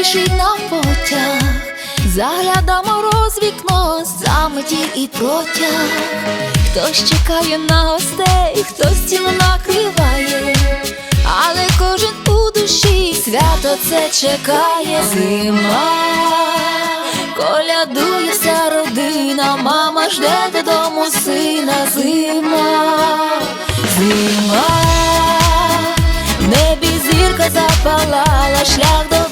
спішить на потяг, заглядамо роз вікно, заметі і протяг. Хтось чекає на гостей, хтось стіл накриває, але кожен у душі свято це чекає зима. Колядує вся родина, мама жде додому сина, зима, зима, небі зірка запалала, шлях додому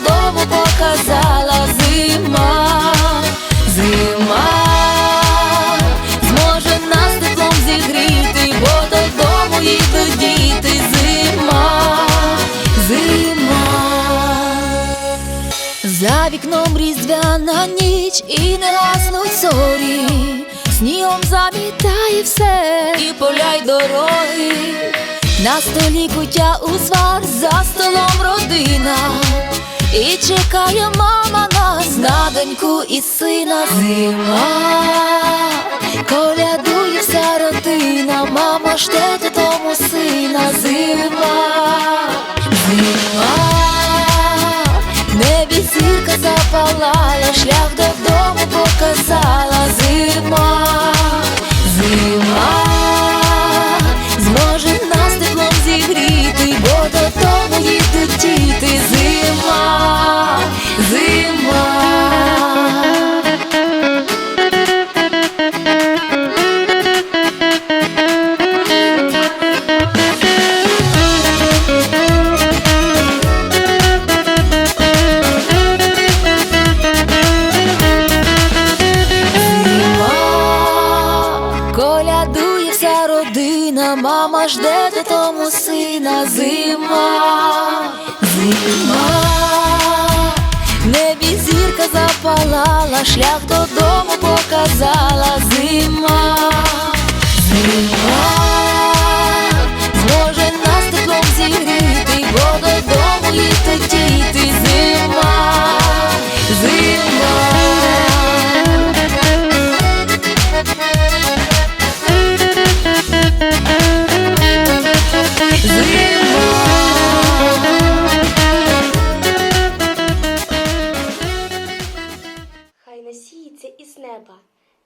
Вікном різдвяна ніч і не гаснуть зорі, снігом замітає все, і поля й дороги, на столі куття узвар, за столом родина, і чекає мама нас на доньку і сина зима, колядує вся родина, мама жде додому сина, зима, зима. Додому показала мама жде тому сина, зима, зима, небі зірка запалала, шлях додому показала, зима, зима, неба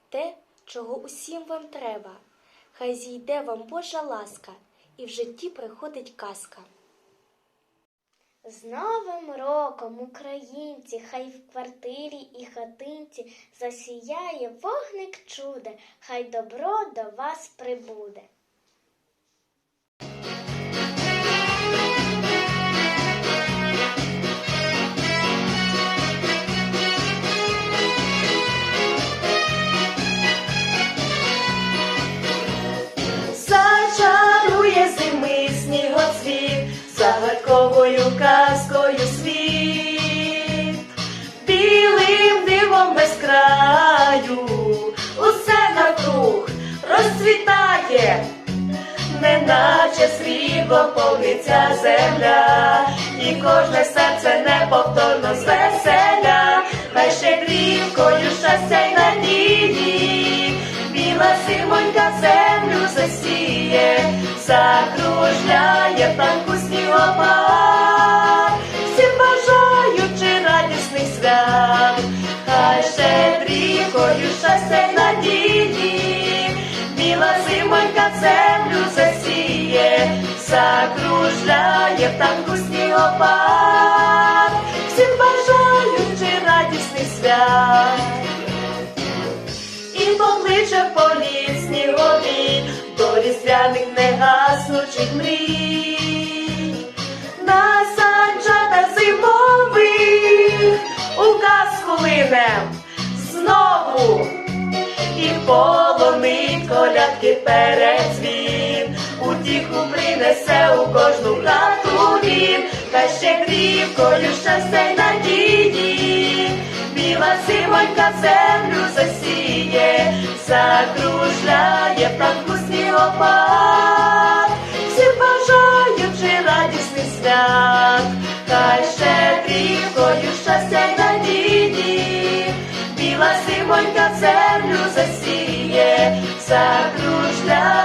те, чого усім вам треба. Хай зійде вам Божа ласка, і в житті приходить казка. З Новим роком, українці, хай в квартирі і хатинці засіяє вогник чуде, хай добро до вас прибуде. Загадковою казкою світ, білим дивом без краю, усе навкруг розцвітає, неначе срібло повниться земля, і кожне серце неповторно звеселя, хай щедрівкою щастя й надії, біла зимонька землю засіє, закружляє закружляє в танку снігопад, всім бажаючи радісний свят. І покличе в снігові до різдвяних негаснучих мрій. На санчата зимових у казку линем знову. І полонить колядки передзвін, утіху принесе у кожну хату він, та ще крівкою щастя надії, біла зимонька землю засіє, закружляє в танку снігопад, всім бажаючи радісний свят, хай щедрівкою щастя й надії, біла зимонька землю засіє, закружляє.